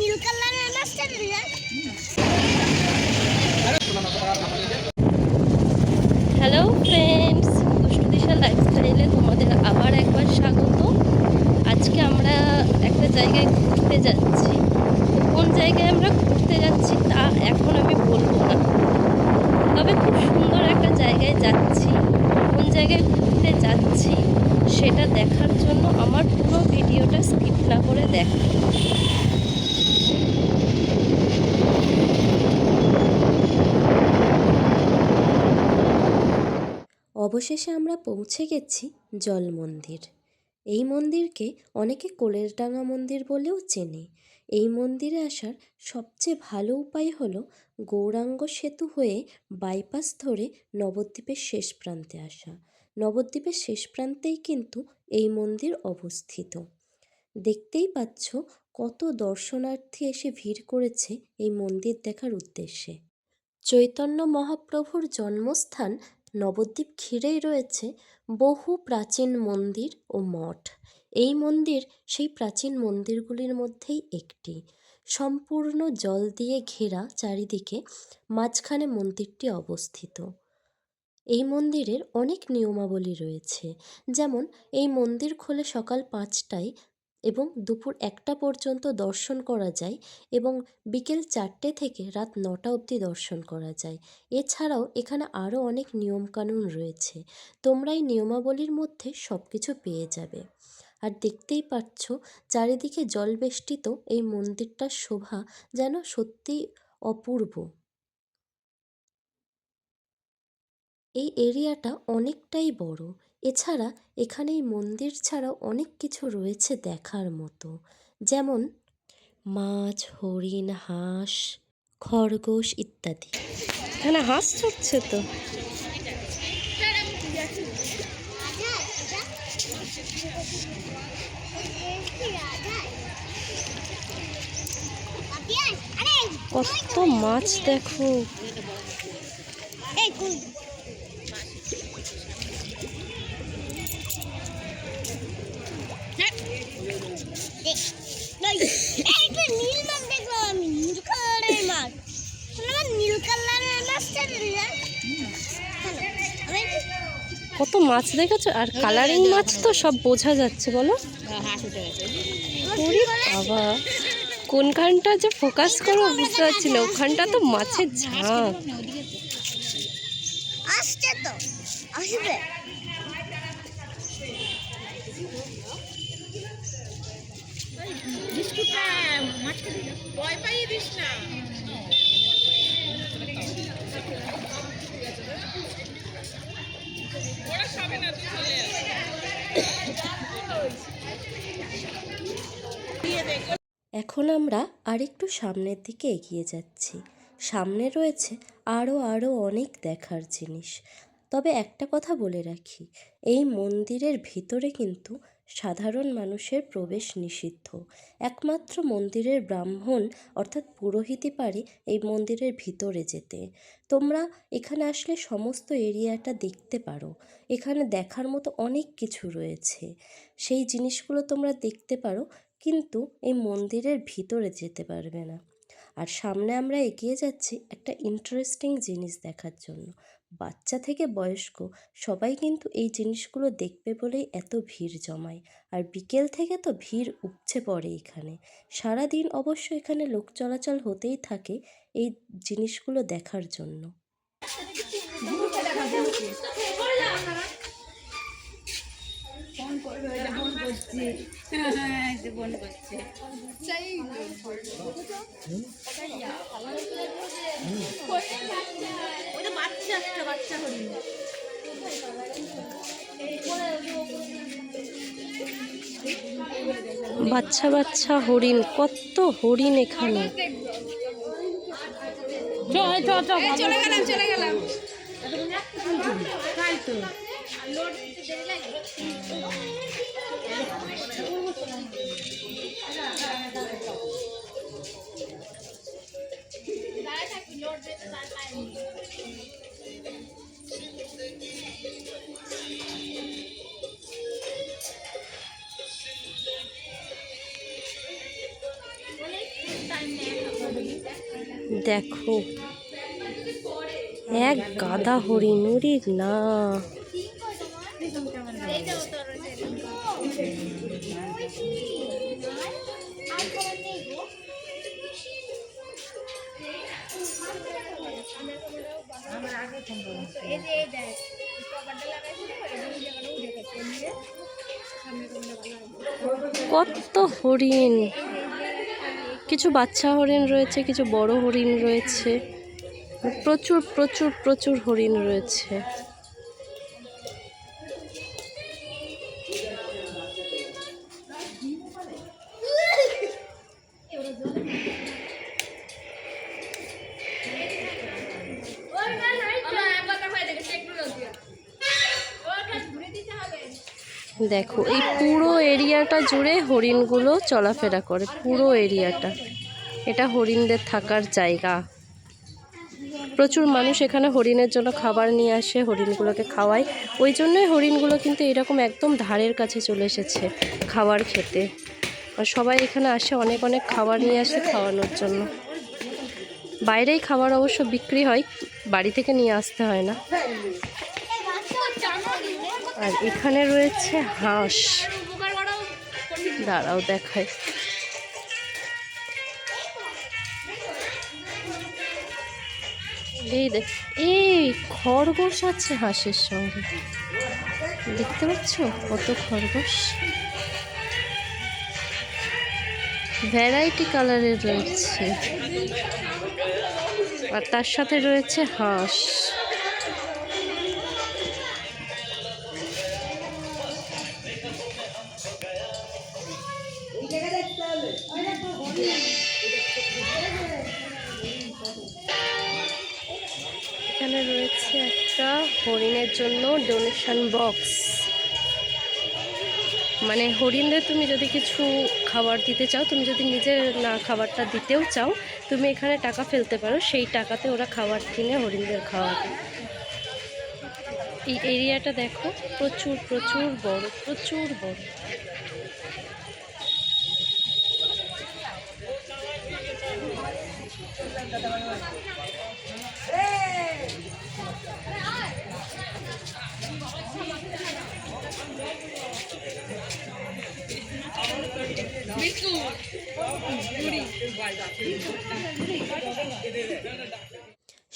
নীল কালারের মাছটা দিলে হ্যালো ফ্রেন্ডস দুষ্টু দিশা লাইফস্টাইলে তোমাদের আবার একবার স্বাগত আজকে আমরা একটা জায়গায় ঘুরতে যাচ্ছি তো কোন জায়গায় আমরা ঘুরতে যাচ্ছি তা এখন আমি বলব না তবে খুব সুন্দর একটা জায়গায় যাচ্ছি কোন জায়গায় ঘুরতে যাচ্ছি সেটা দেখার জন্য আমার পুরো ভিডিওটা স্কিপ না করে দেখা। অবশেষে আমরা পৌঁছে গেছি জল মন্দির। এই মন্দিরকে অনেকে কোলেরডাঙ্গা মন্দির বলেও চেনে। এই মন্দিরে আসার সবচেয়ে ভালো উপায় হলো গৌরাঙ্গ সেতু হয়ে বাইপাস ধরে নবদ্বীপের শেষ প্রান্তে আসা। নবদ্বীপের শেষ প্রান্তেই কিন্তু এই মন্দির অবস্থিত। দেখতেই পাচ্ছ কত দর্শনার্থী এসে ভিড় করেছে এই মন্দির দেখার উদ্দেশ্যে। চৈতন্য মহাপ্রভুর জন্মস্থান নবদ্বীপ ঘিরেই রয়েছে বহু প্রাচীন মন্দির ও মঠ। এই মন্দির সেই প্রাচীন মন্দিরগুলির মধ্যেই একটি। সম্পূর্ণ জল দিয়ে ঘেরা চারিদিকে মাঝখানে মন্দিরটি অবস্থিত। এই মন্দিরের অনেক নিয়মাবলী রয়েছে। যেমন, এই মন্দির খোলে সকাল পাঁচটায় এবং দুপুর একটা পর্যন্ত দর্শন করা যায় এবং বিকেল চারটে থেকে রাত নটা অবধি দর্শন করা যায়। এছাড়াও এখানে আরও অনেক নিয়মকানুন রয়েছে। তোমরা এই নিয়মাবলীর মধ্যে সব কিছু পেয়ে যাবে। আর দেখতেই পাচ্ছ, চারিদিকে জলবেষ্টিত এই মন্দিরটার শোভা যেন সত্যিই অপূর্ব। এই এরিয়াটা অনেকটাই বড়। এছাড়া এখানে এই মন্দির ছাড়াও অনেক কিছু রয়েছে দেখার মতো। যেমন মাছ হরিণ হাঁস খরগোশ ইত্যাদি। এখানে হাঁস চড়ছে তো? কত মাছ দেখো। নীল মাছ দেখলাম আমি নীল কালারের মাছ। নীল কালারের মাছটা কত মাছ দেখেছ? আর কালারিং মাছ তো সব বোঝা যাচ্ছে বলো? বাবা। কোনখানটা যে ফোকাস করব বুঝতে পারছি না ওখানটা তো মাছের ঝাঁক। আসছে তো আসবে। ভয় পাইয়ে দিস না। ওরা খাবে না তুই চলে এখন আমরা আরেকটু সামনের দিকে এগিয়ে যাচ্ছি। সামনে রয়েছে আরও আরও অনেক দেখার জিনিস। তবে একটা কথা বলে রাখি এই মন্দিরের ভিতরে কিন্তু সাধারণ মানুষের প্রবেশ নিষিদ্ধ। একমাত্র মন্দিরের ব্রাহ্মণ, অর্থাৎ পুরোহিতই পারে এই মন্দিরের ভিতরে যেতে। তোমরা এখানে আসলে সমস্ত এরিয়াটা দেখতে পারো। এখানে দেখার মতো অনেক কিছু রয়েছে। সেই জিনিসগুলো তোমরা দেখতে পারো, কিন্তু এই মন্দিরের ভিতরে যেতে পারবে না। আর সামনে আমরা এগিয়ে যাচ্ছি একটা ইন্টারেস্টিং জিনিস দেখার জন্য। বাচ্চা থেকে বয়স্ক সবাই কিন্তু এই জিনিসগুলো দেখবে বলেই এত ভিড় জমায়। আর বিকেল থেকে তো ভিড় উপচে পড়ে এখানে। সারা দিন অবশ্য এখানে লোক চলাচল হতেই থাকে এই জিনিসগুলো দেখার জন্য। ওটা বাচ্চা একটা বাচ্চা হরিণ বাচ্চা বাচ্চা হরিণ কত হরিণ এখানে চলে গেলাম চলে গেলাম। তাই তো। দেখো এক গাদা হরিণ না। কত হরিণ। কিছু বাচ্চা হরিণ রয়েছে, কিছু বড় হরিণ রয়েছে। প্রচুর প্রচুর প্রচুর হরিণ রয়েছে। দেখো, এই পুরো এরিয়াটা জুড়ে হরিণগুলো চলাফেরা করে, পুরো এরিয়াটা। এটা হরিণদের থাকার জায়গা। প্রচুর মানুষ এখানে হরিণের জন্য খাবার নিয়ে আসে, হরিণগুলোকে খাওয়ায়। ওই জন্যই হরিণগুলো কিন্তু এরকম একদম ধারের কাছে চলে এসেছে খাবার খেতে। আর সবাই এখানে আসে অনেক অনেক খাবার নিয়ে আসে খাওয়ানোর জন্য। বাইরেই খাবার অবশ্য বিক্রি হয়, বাড়ি থেকে নিয়ে আসতে হয় না। আর এখানে রয়েছে হাঁস। দাঁড়াও দেখায় এই দেখ, এই খরগোশ আছে হাঁসের সঙ্গে। দেখতে পাচ্ছ কত খরগোশ? ভ্যারাইটি কালারের রয়েছে। আর তার সাথে রয়েছে হাঁস। ডোনেশন বক্স মানে হরিণদের তুমি যদি কিছু খাবার দিতে চাও, তুমি যদি নিজের না খাবারটা দিতেও চাও, তুমি এখানে টাকা ফেলতে পারো, সেই টাকাতে ওরা খাবার কিনে হরিণদের খাওয়াবে। এই এরিয়াটা দেখো, প্রচুর প্রচুর বড় প্রচুর বড়।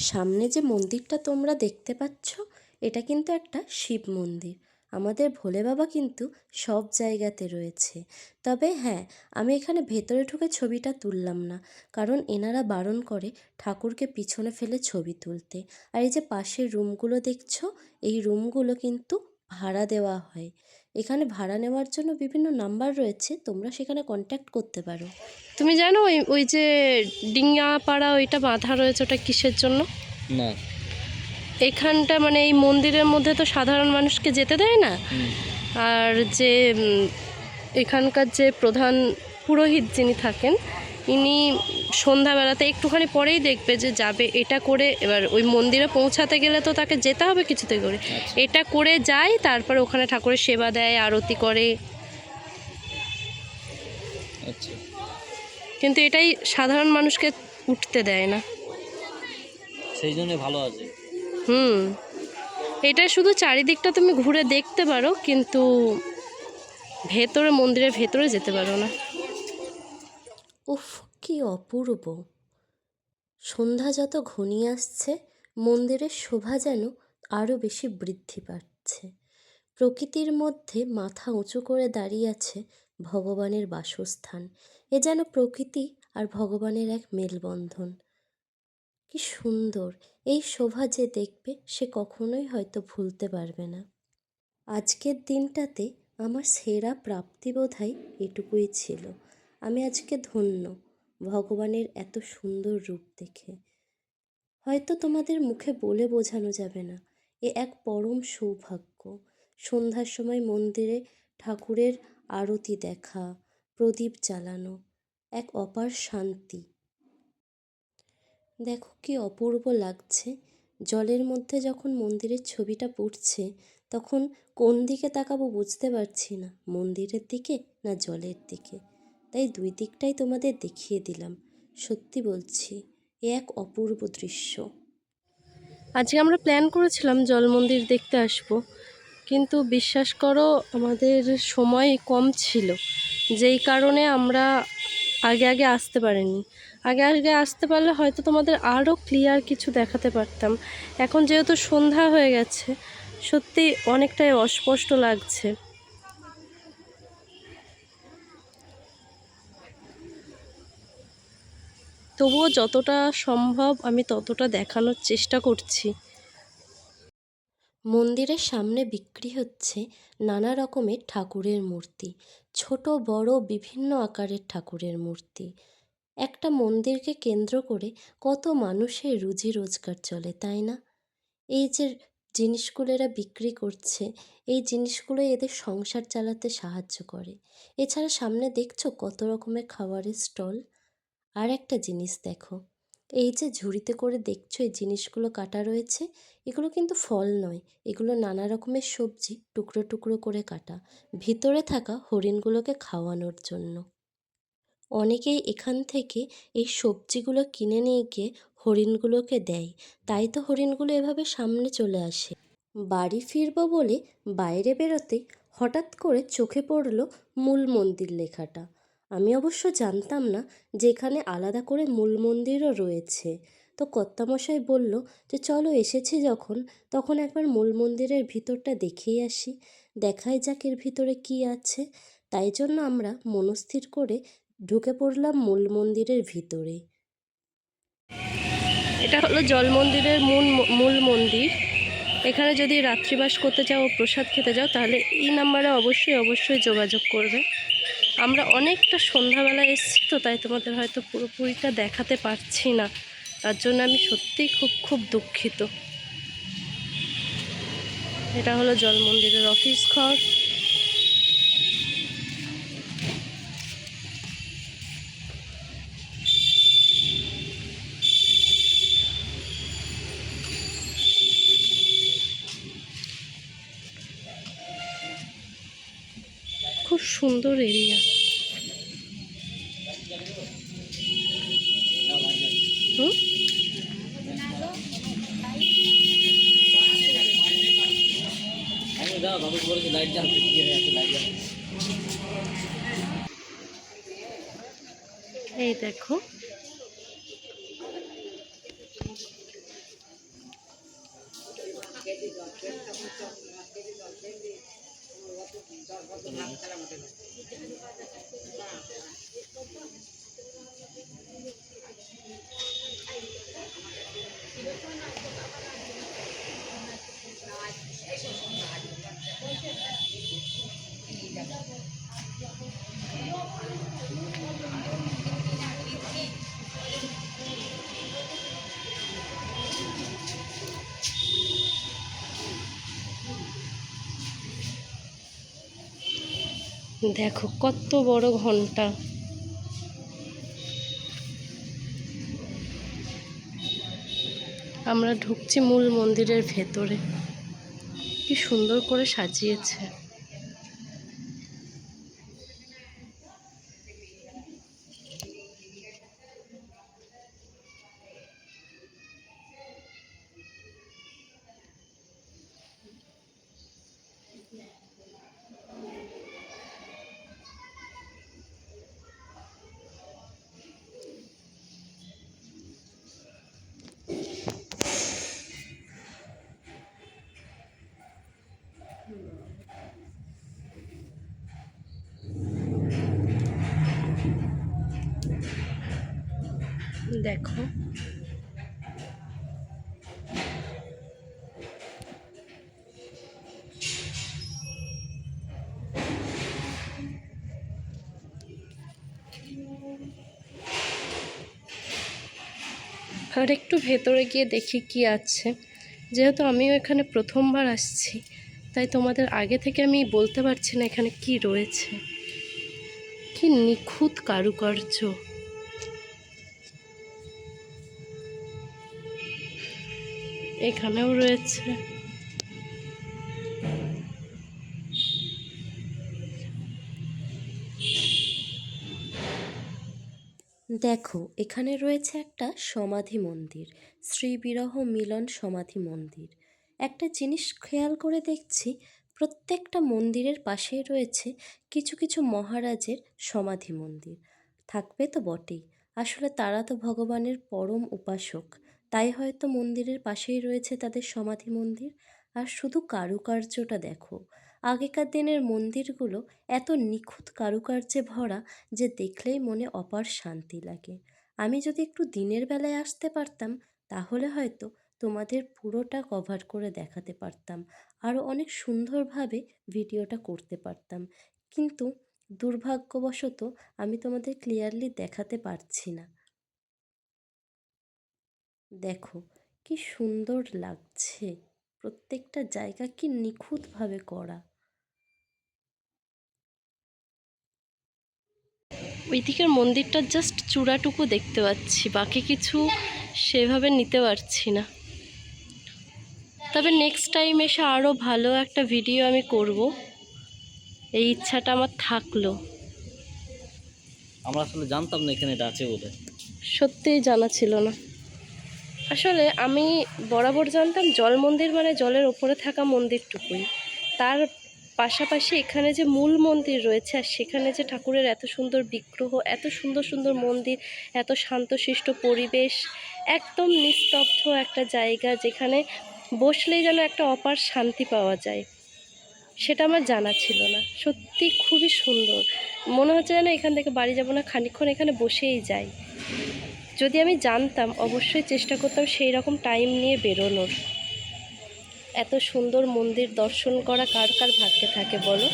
সামনে যে মন্দিরটা তোমরা দেখতে পাচ্ছ, এটা কিন্তু একটা শিব মন্দির। আমাদের ভোলে বাবা কিন্তু সব জায়গাতে রয়েছে। তবে হ্যাঁ আমি এখানে ভেতরে ঢুকে ছবিটা তুললাম না, কারণ এনারা বারণ করে ঠাকুরকে পিছনে ফেলে ছবি তুলতে। আর এই যে পাশের রুমগুলো দেখছ, এই রুমগুলো কিন্তু ভাড়া দেওয়া হয়। এখানে ভাড়া নেওয়ার জন্য বিভিন্ন নাম্বার রয়েছে তোমরা সেখানে কন্ট্যাক্ট করতে পারো। তুমি জানো ওই ওই যে ডিঙ্গাপাড়া ওইটা বাঁধা রয়েছে ওটা কিসের জন্য? না। এখানটা মানে এই মন্দিরের মধ্যে তো সাধারণ মানুষকে যেতে দেয় না? আর যে এখানকার যে প্রধান পুরোহিত যিনি থাকেন ইনি সন্ধ্যাবেলাতে একটুখানি পরেই দেখবে যে যাবে এটা করে এবার ওই মন্দিরে পৌঁছাতে গেলে তো তাকে যেতে হবে কিছুতে করে। এটা করে যায় তারপর ওখানে ঠাকুরের সেবা দেয় আরতি করে। আচ্ছা। কিন্তু এটাই সাধারণ মানুষকে উঠতে দেয় না। সেই জন্য ভালো আছে। হুম। এটা শুধু চারিদিকটা তুমি ঘুরে দেখতে পারো কিন্তু ভেতরে মন্দিরের ভেতরে যেতে পারো না। উফ, কি অপূর্ব। সন্ধ্যা যত ঘনিয়ে আসছে, মন্দিরের শোভা যেন আরও বেশি বৃদ্ধি পাচ্ছে। প্রকৃতির মধ্যে মাথা উঁচু করে দাঁড়িয়ে আছে ভগবানের বাসস্থান। এ যেন প্রকৃতি আর ভগবানের এক মেলবন্ধন। কি সুন্দর, এই শোভা যে দেখবে সে কখনোই হয়তো ভুলতে পারবে না। আজকের দিনটাতে আমার সেরা প্রাপ্তি বোধহয় এটুকুই ছিল। আমি আজকে ধন্য, ভগবানের এত সুন্দর রূপ দেখে। হয়তো তোমাদের মুখে বলে বোঝানো যাবে না, এ এক পরম সৌভাগ্য। সন্ধ্যার সময় মন্দিরে ঠাকুরের আরতি দেখা, প্রদীপ জ্বালানো, এক অপার শান্তি। দেখো কি অপূর্ব লাগছে, জলের মধ্যে যখন মন্দিরের ছবিটা পড়ছে, তখন কোন দিকে তাকাবো বুঝতে পারছি না, মন্দিরের দিকে না জলের দিকে। তাই দুই দিকটাই তোমাদের দেখিয়ে দিলাম। সত্যি বলছি, এ এক অপূর্ব দৃশ্য। আজকে আমরা প্ল্যান করেছিলাম জল মন্দির দেখতে আসব, কিন্তু বিশ্বাস করো, আমাদের সময় কম ছিল। যেই কারণে আমরা আগে আগে আসতে পারিনি। আগে আগে আসতে পারলে হয়তো তোমাদের আরও ক্লিয়ার কিছু দেখাতে পারতাম। এখন যেহেতু সন্ধ্যা হয়ে গেছে, সত্যি অনেকটাই অস্পষ্ট লাগছে। তবুও যতটা সম্ভব আমি ততটা দেখানোর চেষ্টা করছি। মন্দিরের সামনে বিক্রি হচ্ছে নানা রকমের ঠাকুরের মূর্তি, ছোট, বড়, বিভিন্ন আকারের ঠাকুরের মূর্তি। একটা মন্দিরকে কেন্দ্র করে কত মানুষের রুজি রোজগার চলে, তাই না? এই যে জিনিসগুলো এরা বিক্রি করছে, এই জিনিসগুলো এদের সংসার চালাতে সাহায্য করে। এছাড়া সামনে দেখছ কত রকমের খাবারের স্টল? আর একটা জিনিস দেখো, এই যে ঝুড়িতে করে দেখছ এই জিনিসগুলো কাটা রয়েছে, এগুলো কিন্তু ফল নয়, এগুলো নানা রকমের সবজি টুকরো টুকরো করে কাটা, ভিতরে থাকা হরিণগুলোকে খাওয়ানোর জন্য। অনেকেই এখান থেকে এই সবজিগুলো কিনে নিয়ে গিয়ে হরিণগুলোকে দেয়, তাই তো হরিণগুলো এভাবে সামনে চলে আসে। বাড়ি ফিরবো বলে বাইরে বেরোতে হঠাৎ করে চোখে পড়ল মূল মন্দির লেখাটা আমি অবশ্য জানতাম না যে এখানে আলাদা করে মূল মন্দিরও রয়েছে। তো কর্তামশাই বলল যে, চলো এসেছি যখন, তখন একবার মূল মন্দিরের ভিতরটা দেখেই আসি। দেখাই যাক এর ভিতরে কি আছে। তাই জন্য আমরা মনস্থির করে ঢুকে পড়লাম মূল মন্দিরের ভিতরে। এটা হলো জল মন্দিরের মূল মূল মন্দির। এখানে যদি রাত্রিবাস করতে চাও, প্রসাদ খেতে যাও, তাহলে এই নাম্বারে অবশ্যই অবশ্যই যোগাযোগ করবে। আমরা অনেকটা সন্ধ্যাবেলা এসেছি তো, তাই তোমাদের হয়তো পুরোপুরিটা দেখাতে পারছি না। তার জন্য আমি সত্যিই খুব খুব দুঃখিত। এটা হলো জল মন্দিরের অফিস ঘর। সুন্দর এরিয়া হুম? আমি দাও বাবু বলেছে লাইট দেখো কত বড় ঘণ্টা। আমরা ঢুকছি মূল মন্দিরের ভেতরে। কি সুন্দর করে সাজিয়েছে। দেখো। আর একটু ভেতরে গিয়ে দেখি কি আছে। যেহেতু আমিও এখানে প্রথমবার আসছি, তাই তোমাদের আগে থেকে আমি বলতে পারছি না এখানে কি রয়েছে। কি নিখুঁত কারুকার্য। এখানেও রয়েছে। দেখো, এখানে রয়েছে একটা সমাধি মন্দির শ্রী বিরহ মিলন সমাধি মন্দির। একটা জিনিস খেয়াল করে দেখছি, প্রত্যেকটা মন্দিরের পাশেই রয়েছে কিছু কিছু মহারাজের সমাধি মন্দির। থাকবে তো বটেই, আসলে তারা তো ভগবানের পরম উপাসক। তাই হয়তো মন্দিরের পাশেই রয়েছে তাদের সমাধি মন্দির। আর শুধু কারুকার্যটা দেখো, আগেকার দিনের মন্দিরগুলো এত নিখুঁত কারুকার্যে ভরা যে দেখলেই মনে অপার শান্তি লাগে। আমি যদি একটু দিনের বেলায় আসতে পারতাম, তাহলে হয়তো তোমাদের পুরোটা কভার করে দেখাতে পারতাম। আরও অনেক সুন্দরভাবে ভিডিওটা করতে পারতাম। কিন্তু দুর্ভাগ্যবশত আমি তোমাদের ক্লিয়ারলি দেখাতে পারছি না। দেখো কি সুন্দর লাগছে। প্রত্যেকটা জায়গা কি নিখুঁতভাবে করা। ওই দিকের মন্দিরটার জাস্ট চূড়াটুকু দেখতে পাচ্ছি বাকি কিছু সেভাবে নিতে পারছি না। তবে নেক্সট টাইম এসে আরও ভালো একটা ভিডিও আমি করব। এই ইচ্ছাটা আমার থাকল। আমরা আসলে জানতাম না এখানে এটা আছে বলে। সত্যিই জানা ছিল না। আসলে আমি বরাবর জানতাম জল মন্দির মানে জলের ওপরে থাকা মন্দিরটুকুই। তার পাশাপাশি এখানে যে মূল মন্দির রয়েছে আর সেখানে যে ঠাকুরের এত সুন্দর বিগ্রহ, এত সুন্দর সুন্দর মন্দির, এত শান্তশিষ্ট পরিবেশ, একদম নিস্তব্ধ একটা জায়গা যেখানে বসলেই যেন একটা অপার শান্তি পাওয়া যায়। সেটা আমার জানা ছিল না। সত্যি খুবই সুন্দর। মনে হচ্ছে যেন এখান থেকে বাড়ি যাব না, খানিকক্ষণ এখানে বসেই যাই। যদি আমি জানতাম, অবশ্যই চেষ্টা করতাম সেই রকম টাইম নিয়ে বেরোনোর। এত সুন্দর মন্দির দর্শন করা কার কার ভাগ্যে থাকে বলো?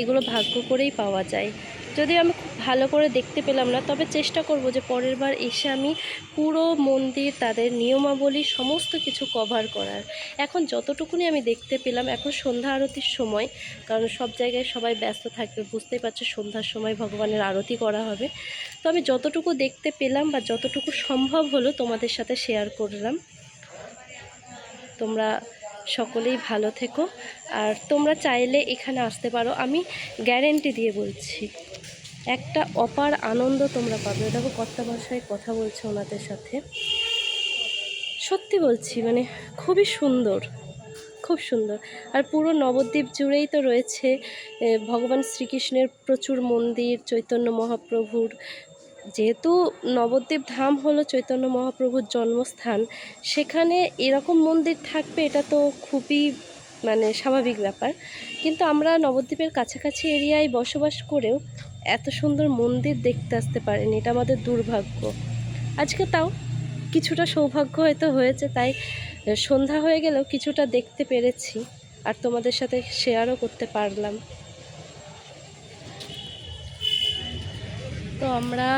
এগুলো ভাগ্য করেই পাওয়া যায়। যদি আমি খুব ভালো করে দেখতে পেলাম না, তবে চেষ্টা করব যে পরের বার এসে আমি পুরো মন্দির, তাদের নিয়মাবলী সমস্ত কিছু কভার করার। এখন যতটুকুনি আমি দেখতে পেলাম, এখন সন্ধ্যা আরতির সময়, কারণ সব জায়গায় সবাই ব্যস্ত থাকবে, বুঝতেই পারছ সন্ধ্যার সময় ভগবানের আরতি করা হবে। তো আমি যতটুকু দেখতে পেলাম বা যতটুকু সম্ভব হলো তোমাদের সাথে শেয়ার করলাম। তোমরা সকলেই ভালো থেকো। আর তোমরা চাইলে এখানে আসতে পারো। আমি গ্যারেন্টি দিয়ে বলছি, একটা অপার আনন্দ তোমরা পাবে। দেখো কর্তা ভাষায় কথা বলছে ওনাদের সাথে। সত্যি বলছি মানে খুবই সুন্দর, খুব সুন্দর। আর পুরো নবদ্বীপ জুড়েই তো রয়েছে ভগবান শ্রীকৃষ্ণের প্রচুর মন্দির, চৈতন্য মহাপ্রভুর যেহেতু নবদ্বীপ ধাম হলো চৈতন্য মহাপ্রভুর জন্মস্থান, সেখানে এরকম মন্দির থাকবে এটা তো খুবই মানে স্বাভাবিক ব্যাপার। কিন্তু আমরা নবদ্বীপের কাছাকাছি এরিয়ায় বসবাস করেও এত সুন্দর মন্দির দেখতে আসতে পারিনি, এটা আমাদের দুর্ভাগ্য। আজকে তাও কিছুটা সৌভাগ্য হয়তো হয়েছে, তাই সন্ধ্যা হয়ে গেলেও কিছুটা দেখতে পেরেছি, আর তোমাদের সাথে শেয়ারও করতে পারলাম। তো আমরা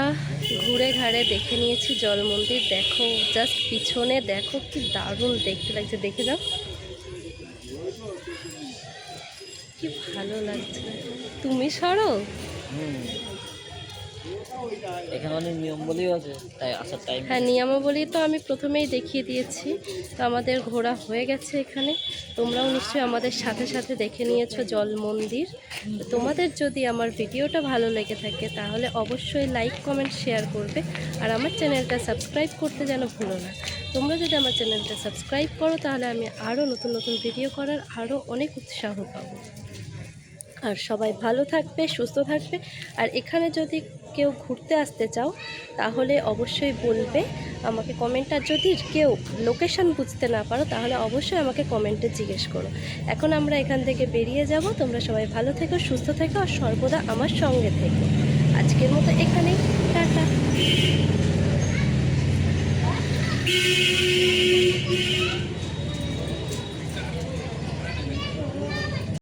ঘুরে ঘাড়ে দেখে নিয়েছি জল মন্দির। দেখো জাস্ট পিছনে দেখো কি দারুণ দেখতে লাগছে, দেখে যাও। কি ভালো লাগছে। তুমি সরো? এখানে অনেক আছে তাই আসার টাইম হ্যাঁ নিয়মাবলী তো আমি প্রথমেই দেখিয়ে দিয়েছি। তো আমাদের ঘোরা হয়ে গেছে এখানে। তোমরাও নিশ্চয়ই আমাদের সাথে সাথে দেখে নিয়েছো জল মন্দির। তোমাদের যদি আমার ভিডিওটা ভালো লেগে থাকে তাহলে অবশ্যই লাইক কমেন্ট শেয়ার করবে। আর আমার চ্যানেলটা সাবস্ক্রাইব করতে যেন ভুলো না। তোমরা যদি আমার চ্যানেলটা সাবস্ক্রাইব করো তাহলে আমি আরও নতুন নতুন ভিডিও করার আরও অনেক উৎসাহ পাবো। আর সবাই ভালো থাকবে, সুস্থ থাকবে। আর এখানে যদি কেউ ঘুরতে আসতে চাও, তাহলে অবশ্যই বলবে আমাকে কমেন্ট আর যদি কেউ লোকেশান বুঝতে না পারো, তাহলে অবশ্যই আমাকে কমেন্টে জিজ্ঞেস করো। এখন আমরা এখান থেকে বেরিয়ে যাব। তোমরা সবাই ভালো থেকো, সুস্থ থেকো, আর সর্বদা আমার সঙ্গে থেকো। আজকের মতো এখানেই, টাটা।